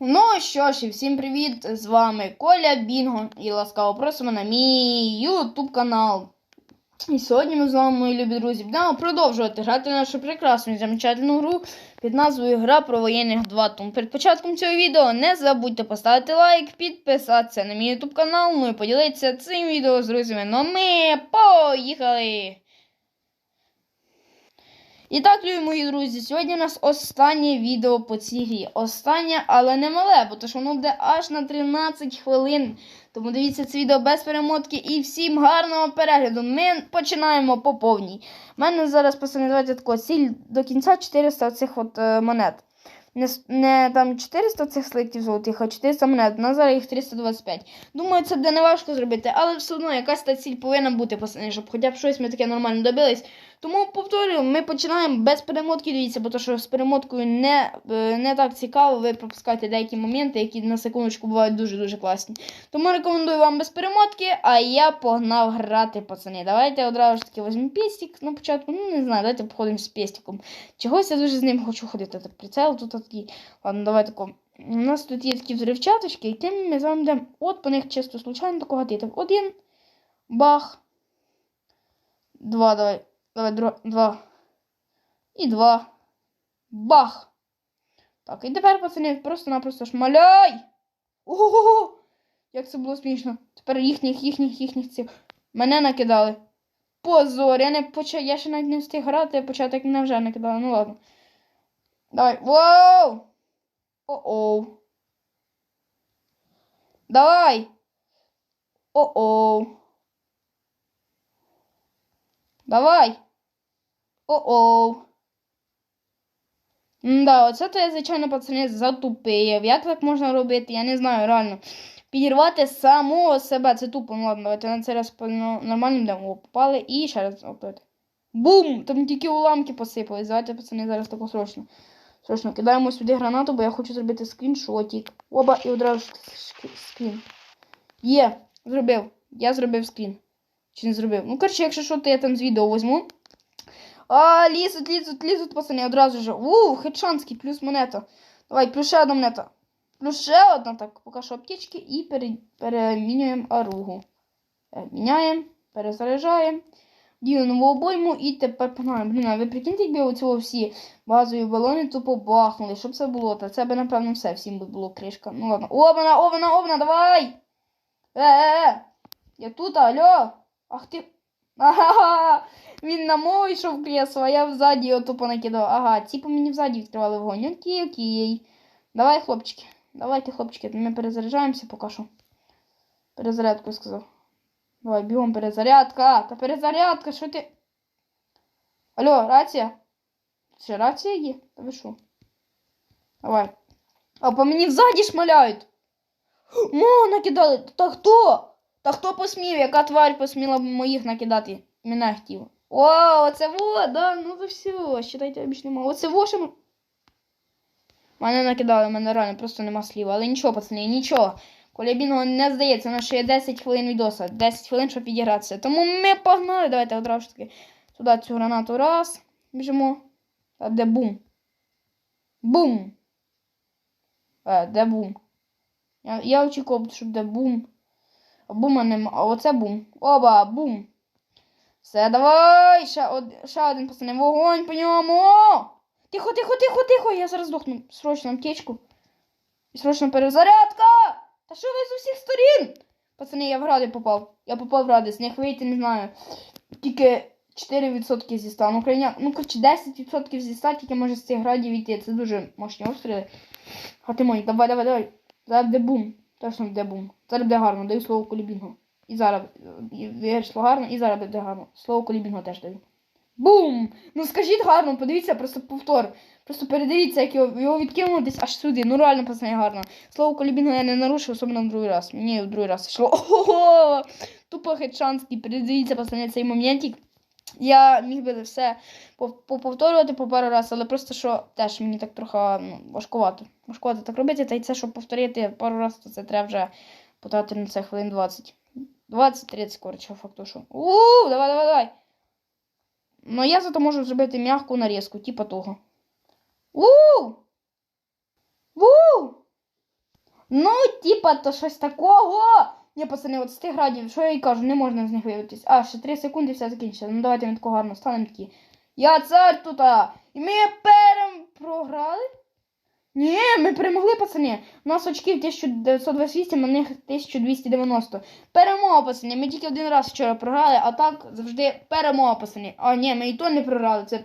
Ну що ж, і всім привіт! З вами Коля Бінго і ласкаво просимо на мій YouTube канал. І сьогодні ми з вами, мої любі друзі, будемо продовжувати грати нашу прекрасну і замечательну гру під назвою Гра про воєнних 2. Тому перед початком цього відео не забудьте поставити лайк, підписатися на мій YouTube канал, ну і поділитися цим відео з друзями. Ну ми поїхали! І так, любі мої друзі, сьогодні у нас останнє відео по цій грі. Останнє, але не мале, бо то що воно буде аж на 13 хвилин. Тому дивіться це відео без перемотки і всім гарного перегляду. Ми починаємо по повній. У мене зараз давайте тако, ціль до кінця 400 цих от е, монет. Не, не там 400 цих слитків золотих, а 400 монет. На зараз їх 325. Думаю, це буде неважко зробити, але все одно якась та ціль повинна бути, пацани, щоб хоча б щось ми таке нормально добились. Тому повторюю, ми починаємо без перемотки. Дивіться, бо то, що з перемоткою не, е, не так цікаво, ви пропускаєте деякі моменти, які на секундочку бувають дуже-дуже класні. Тому рекомендую вам без перемотки, а я погнав грати, пацани. Давайте одразу ж таки візьмемо пестик на початку. Ну, не знаю, давайте походимо з пестиком. Чогось я дуже з ним хочу ходити. Так, прицел тут такий. Ладно, давай тако. У нас тут є такі взривчаточки, якими ми з вами будемо от по них чисто случайно тако гатити. Один. Бах. Два, давай. Давай, два. І два. Бах! Так, і тепер, пацани, просто-напросто шмаляй! Ого! Як це було смішно. Тепер їхніх, їхніх, їхніх цих. Мене накидали. Позор, я не почав. Я ще навіть не встиг грати, початок мене вже накидали. Ну ладно. Давай. Воу! О-оу. Давай! О-оу. Давай. О-оу. Да, оце то я, звичайно, пацани, затупив. Як так можна робити? Я не знаю, реально. Підірвати самого себе. Це тупо. Ну ладно, давайте на цей раз по- ну, нормально будемо. О, попали і ще раз опити. Бум! Там тільки уламки посипались. Давайте, пацани, зараз тако срочно. Срочно кидаємо сюди гранату, бо я хочу зробити скріншотик. Оба і одразу скрін. Є, зробив. Я зробив скрін. Чи не зробив? Ну, коротше, якщо що, то я там з відео візьму. А, лізуть, лізуть, лізуть, пацани, одразу ж. У, хедшанський, плюс монета. Давай, плюс ще одна монета. Плюс ще одна, так, поки що аптечки і пере, перемінюємо оругу. Е, Міняємо, перезаряджаємо. Дію нову обойму і тепер погнали. Блін, а ви прикиньте, якби оцього всі базові балони тупо бахнули. Щоб це було? Та це би, напевно, все, всім би було кришка. Ну ладно. Овна, овна, овна, давай! Е-е-е! Я тут, алло! Ах ти. Ага! Він на мову йшов кресло, а я взаді його тупо накидав. Ага, по мені взаді відкривали вогонь. Окей, окей. Давай, хлопчики. Давайте, хлопчики, ми перезаряджаємося поки що. Перезарядку сказав. Давай, бігом перезарядка. Та перезарядка, що ти. Алло, рація? Ще рація є? Та ви що? Давай. А по мені взаді шмаляють. Мо, накидали. Та хто? Та хто посмів? Яка тварь посміла б моїх накидати? Мене хотів. О, оце во, да, ну то все, считайте, більше нема. Оце во, що ми... Мене накидали, мене реально просто нема слів. Але нічого, пацани, нічого. Колябіно не здається, у нас ще є 10 хвилин відоса. 10 хвилин, щоб підігратися. Тому ми погнали. Давайте одразу ж таки сюди цю гранату раз. Біжимо. А де бум? Бум! Е, де бум? Я, я очікував, щоб де бум. Бума нема. А оце бум. Оба, бум. Все, давай! Ще, од... ще один пацани. Вогонь по ньому! Тихо, тихо, тихо, тихо! Я зараз здохну. Срочно аптечку. І срочно перезарядка! Та що ви з усіх сторін? Пацани, я в гради попав. Я попав в гради, з них вийти не знаю. Тільки 4% зі 100. Ну, крайня... ну коротше, 10% зі 100 тільки може з цих градів війти. Це дуже мощні обстріли. Ти давай, давай, давай. Зараз буде бум. Точно буде бум. Зараз буде гарно, даю слово колібінгу. І зараз вийшло гарно, і зараз буде гарно. Слово колібінгу теж даю. Бум! Ну скажіть гарно, подивіться, просто повтор. Просто передивіться, як його, його відкинуло десь аж сюди. Ну реально, пацани, гарно. Слово колібінгу я не нарушив, особливо в другий раз. Мені в другий раз йшло. Ого! Тупо хедшанський. Передивіться, пацани, цей моментик. Я міг би все пов- поповторювати по пару разів, але просто що теж мені так трохи ну, важкувато. Важкувато так робити, та й це, щоб повторити пару разів, то це треба вже потратити на це хвилин 20. 20-30, коротше, факту, що. Ууу, давай, давай, давай. Ну я зато можу зробити м'яку нарізку, типа того. Ууу! Вуу! Ну, типа, то щось такого. Ні, пацани, от з тих градів, що я і кажу, не можна з них виявитись. А, ще 3 секунди і все закінчиться. Ну давайте ми тако гарно станемо такі. Я цар тут, і ми перем програли? Ні, ми перемогли, пацани. У нас очків 1928, а них 1290. Перемога, пацани. Ми тільки один раз вчора програли, а так завжди перемога, пацани. А ні, ми і то не програли. Це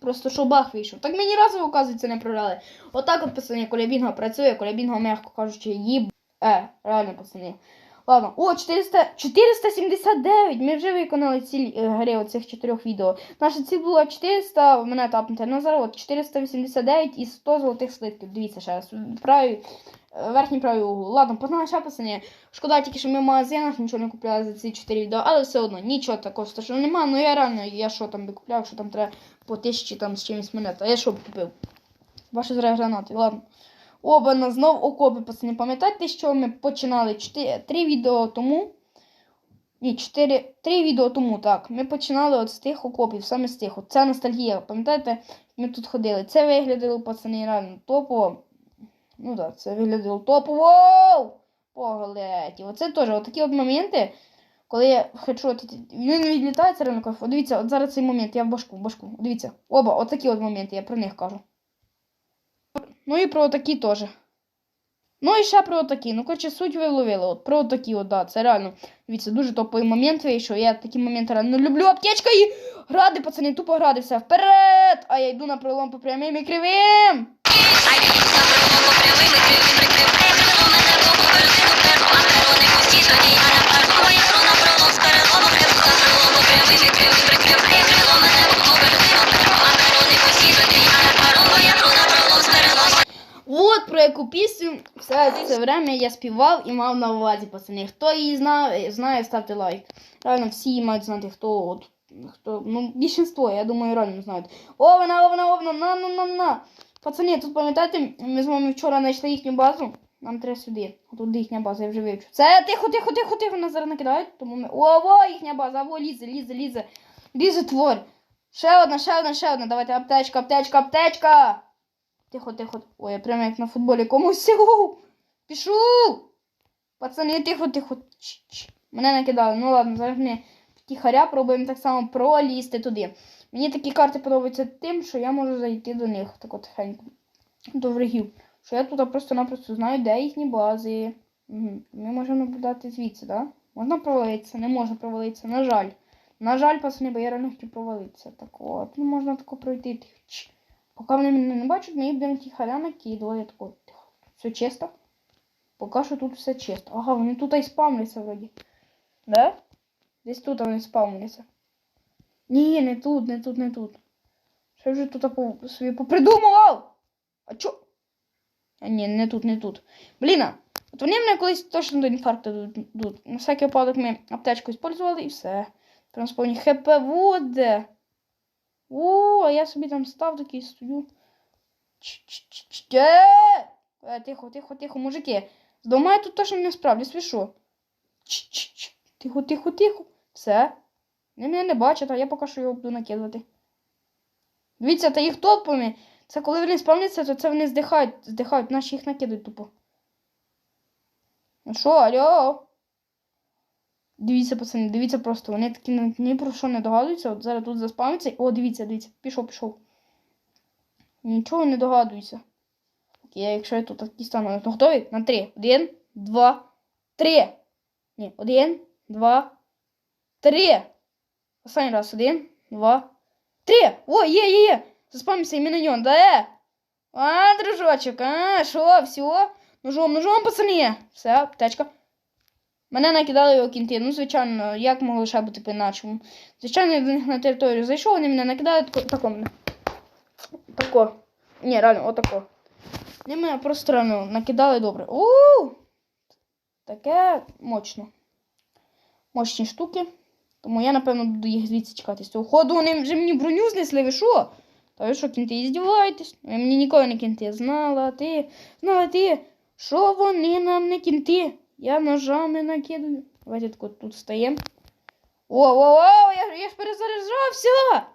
просто шобах вийшов. Так ми ні разу, оказується, не програли. Отак от, пацани, коли бінго працює, коли бінго, м'яко кажучи, їб. Е, реально, пацани. Ладно, о, 400, 479. Ми вже виконали ціль е, гри оцих чотирьох відео. Наша ціль була 400, в мене тапнути. Ну зараз от 489 і 100 золотих слитків. Дивіться ще раз. Правий, е, верхній правий угол. Ладно, погнали ще пацани. Шкода тільки, що ми в магазинах нічого не купляли за ці 4 відео, але все одно нічого такого страшного немає. Ну я реально, я що там би купляв, що там треба по тисячі там з чимось монет. А я що б купив? Ваші зря гранати, ладно. Оба знов окопи, пацани. Пам'ятаєте, що ми починали 4, 3 відео тому? Ні, 4, 3 відео тому, так. Ми починали от з тих окопів, саме з тих. Це ностальгія. Пам'ятаєте, ми тут ходили. Це виглядало, пацани, реально топово. Ну так, це виглядало топово. Поглеті. Оце теж от такі от моменти, коли я хочу. Він відлітає, це. От Дивіться, от зараз цей момент, я в башку, в башку. Дивіться. Оба, от такі от моменти, я про них кажу. Ну і про такі теж. Ну і ще про такі. Ну, коротше, суть ви вловили. От про такі, от, да, це реально. Дивіться, дуже топовий момент вийшов. Я такі моменти реально люблю. Аптечка і гради, пацани, тупо гради, все вперед! А я йду на пролом по прямим і кривим. От про яку пісню все це время я співав і мав на увазі, пацани. Хто її знає, знає, ставте лайк. Реально всі мають знати, хто от. Хто, ну, більшинство, я думаю, реально знають. Овна, овна, овна, на, на, на, на. Пацани, тут пам'ятаєте, ми з вами вчора знайшли їхню базу. Нам треба сюди. Тут їхня база, я вже вивчу. Це тихо, тихо, тихо, тихо, нас зараз накидають. Тому ми. Ого, їхня база, во, лізе, лізе, лізе. Лізе твор. Ще одна, ще одна, ще одна. Давайте аптечка, аптечка, аптечка. Тихо, тихо. Ой, я прямо як на футболі комусь сягу. Пішу. Пацани, тихо, тихо. Ч-ч. Мене накидали. Ну ладно, зараз ми втіхаря пробуємо так само пролізти туди. Мені такі карти подобаються тим, що я можу зайти до них так от тихенько. До врагів. Що я тут просто-напросто знаю, де їхні бази. Угу. Ми можемо наблюдати звідси, так? Да? Можна провалитися, не можна провалитися, на жаль. На жаль, пацани, бо я реально хотів провалитися. Так от, ну можна тако пройти. Ч. Поки вони мене не бачать, ми будемо тихаря накидувати. Я тако, тихо. Все чисто. Поки що тут все чисто. Ага, вони тут і спавняться вроді. Да? Десь тут вони спавняться. Ні, не тут, не тут, не тут. Що вже тут по, собі попридумував? А чо? А ні, не тут, не тут. Блін, от вони мене колись точно до інфаркту дадуть. На всякий випадок ми аптечку використовували і все. Прям сповні ХП буде. О, а я собі там став такий стою. Ч-ч-ч-ч. Е, Тихо, тихо, тихо, мужики. Думаю, тут точно не справлюсь, ви що? Тихо, тихо, тихо. Все. Вони мене не бачать, а я поки що його буду накидувати. Дивіться, та їх толпами. Це коли вони спавняться, то це вони здихають, здихають, наші їх накидують тупо. Ну що, алло? Дивіться, пацани, дивіться просто. Вони такі ні, ні про що не догадуються. От зараз тут заспавняться. О, дивіться, дивіться. Пішов, пішов. Нічого не догадуюся. Окей, якщо я тут такі стану, то готові? На три. Один, два, три. Ні, один, два, три. Останній раз. Один, два, три. О, є, є, є. Заспамився і міньон, да? Е? А, дружочок, а, що, все? Ножом, ножом, пацани. Все, аптечка. Мене накидали його кінти. Ну, звичайно, як могло ще бути по-іначому. Звичайно, я до них на територію зайшов, вони мене накидали тако, мене. Тако. Ні, реально, отако. Вони мене просто реально накидали добре. у Таке мощно. Мощні штуки. Тому я, напевно, буду їх звідси чекати. З цього ходу вони вже мені броню знесли, ви що? Та ви що, кінти, здіваєтесь? Ви мені ніколи не кінти. Знала ти, знала ти, що вони нам не кінти. Я ножами накидаю. Давайте тако тут о, о, я, я ж перезаряджався!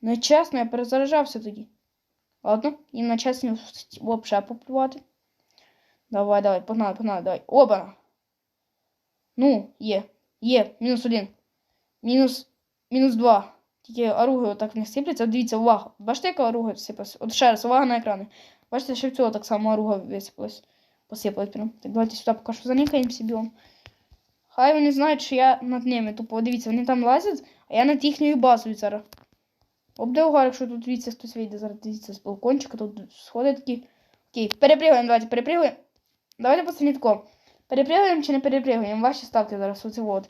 Нечесно, я перезаряджався тоді. Ладно, їм на чесні взагалі поплювати. Давай, давай, погнали, погнали, давай. Оба. Ну, є. Є. Мінус один. Мінус. Мінус два. Тільки оруги отак в них сипляться. От Дивіться, увага. Бачите, яка оруга сипалась? От ще раз, увага на екрани. Бачите, що в цього так само оруга висипалась. Посипалась прям. Так, давайте сюди поки що заникаємося білом. Хай вони знають, що я над ними. Тупо, дивіться, вони там лазять, а я над їхньою базою зараз. Обде угар, якщо тут дивіться, хтось вийде зараз, дивіться, з балкончика, тут сходи такі. Окей, перепригуємо, давайте, перепригуємо. Давайте пацани тако. Перепригуємо чи не перепригуємо? Ваші ставки зараз оце от.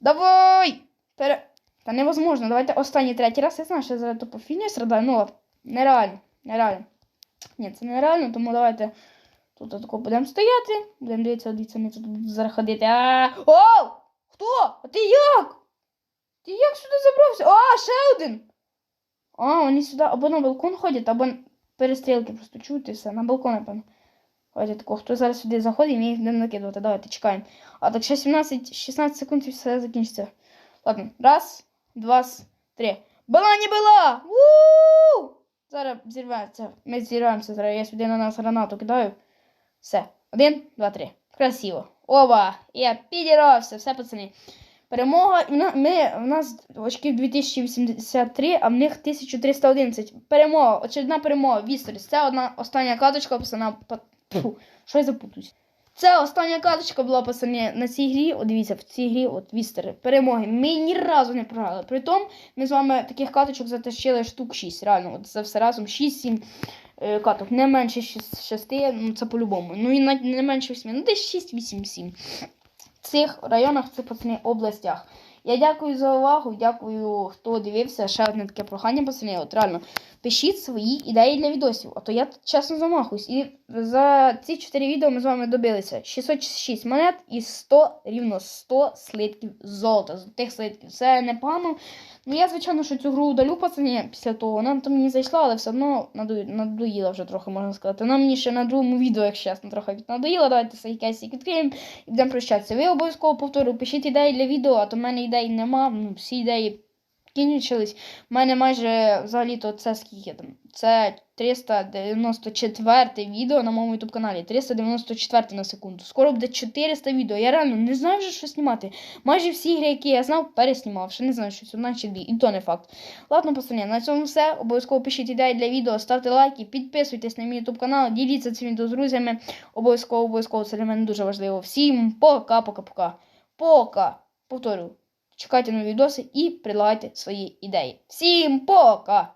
Давай! Пере... Та невозможно, давайте останній третій раз. Я знаю, що я зараз тупо фігню страдаю, ну. Нереально, нереально. Ні, це нереально, тому давайте тут тако будемо стояти. Будемо дивитися, дивіться, вони тут будуть зараз ходити. А! Оу! Хто? А ти як? Ти як сюди забрався? А, ще один! А, вони сюди або на балкон ходять, або перестрілки просто чують все. На балкон, напевно. Давайте тако, хто зараз сюди заходить, ми їх будемо накидувати. Давайте чекаємо. А так ще 17-16 секунд і все закінчиться. Ладно, раз, два, три. Була не була! Вуу! Зараз зірвається. Ми зірваємося зараз. Я сюди на нас гранату кидаю. Все. Один, два, три. Красиво. Оба! Я підірався, все, пацани. Перемога. Ми, в нас очків 2083, а в них 1311. Перемога, очередна перемога. Вісторіс. Це одна остання каточка, пацана. Па- Фу, що я запутуюсь. Це остання каточка була, пацани, на цій грі. От дивіться, в цій грі, от вістери, перемоги. Ми ні разу не програли. Притом, ми з вами таких каточок затащили штук 6. Реально, от це все разом 6-7 е, каток. Не менше 6, ну це по-любому. Ну і на- не менше 8, ну десь 6-8-7 в цих районах, цих пацани, областях. Я дякую за увагу, дякую, хто дивився. Ще одне таке прохання, пацани. От реально, пишіть свої ідеї для відосів, а то я чесно замахуюсь. І за ці 4 відео ми з вами добилися 606 монет і 100, рівно 100 слитків золота. З тих слитків. Це непогано. Ну я, звичайно, що цю гру удалю, пацані, після того. Вона там мені зайшла, але все одно надоїла, вже трохи, можна сказати. Вона мені ще на другому відео, якщо чесно, трохи надоїла. Давайте цей кейсик відкриємо і будемо прощатися. Ви обов'язково повторю, пишіть ідеї для відео, а то в мене ідей нема. Ну, всі ідеї кінчились. У мене майже взагалі-то це скільки там? Це 394 відео на моєму YouTube каналі. 394 на секунду. Скоро буде 400 відео. Я реально не знаю вже, що знімати. Майже всі ігри, які я знав, переснімав. Ще не знаю, що одна чи дві. І то не факт. Ладно, пацани, на цьому все. Обов'язково пишіть ідеї для відео, ставте лайки, підписуйтесь на мій YouTube канал, діліться цим відео з друзями. Обов'язково, обов'язково, це для мене дуже важливо. Всім пока-пока-пока. Пока. Повторюю. Чекайте нові відоси і предлагайте свої ідеї. Всім пока!